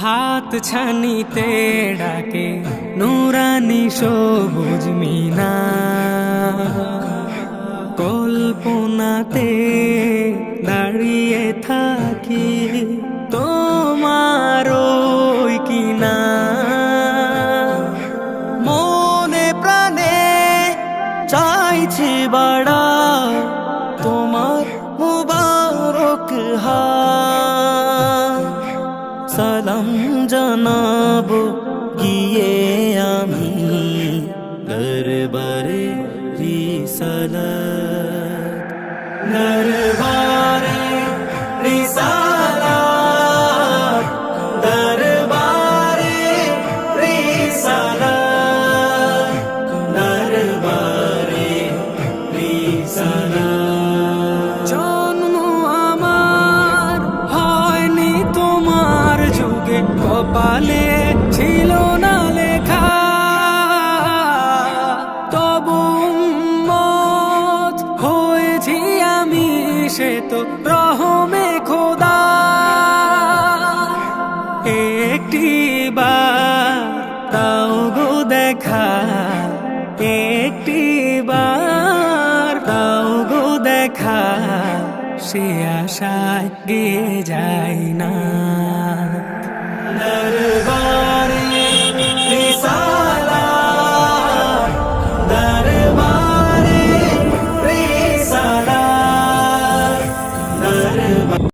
হাত ছানিতে ডাকে নুরানি সবুজ মিনা কল্পনাতে দাঁড়িয়ে থাকি, তোমার ওই কিনা। মনে প্রাণে চাইছি বাড়া, তোমার মুবারক হাত। সালাম জানাব, গিয়ে আমি দরবারে রিসালাত দরবারে রিসালাত দরবারে রিসালাত দরবারে রিসালাত জন্ম আমার হয়নি তোমার যুগে কপালে সে তো রহমে খোদা। একটি বার তাও গো দেখা। একটি বার তাও গো দেখা। সে আশা গে যায় না।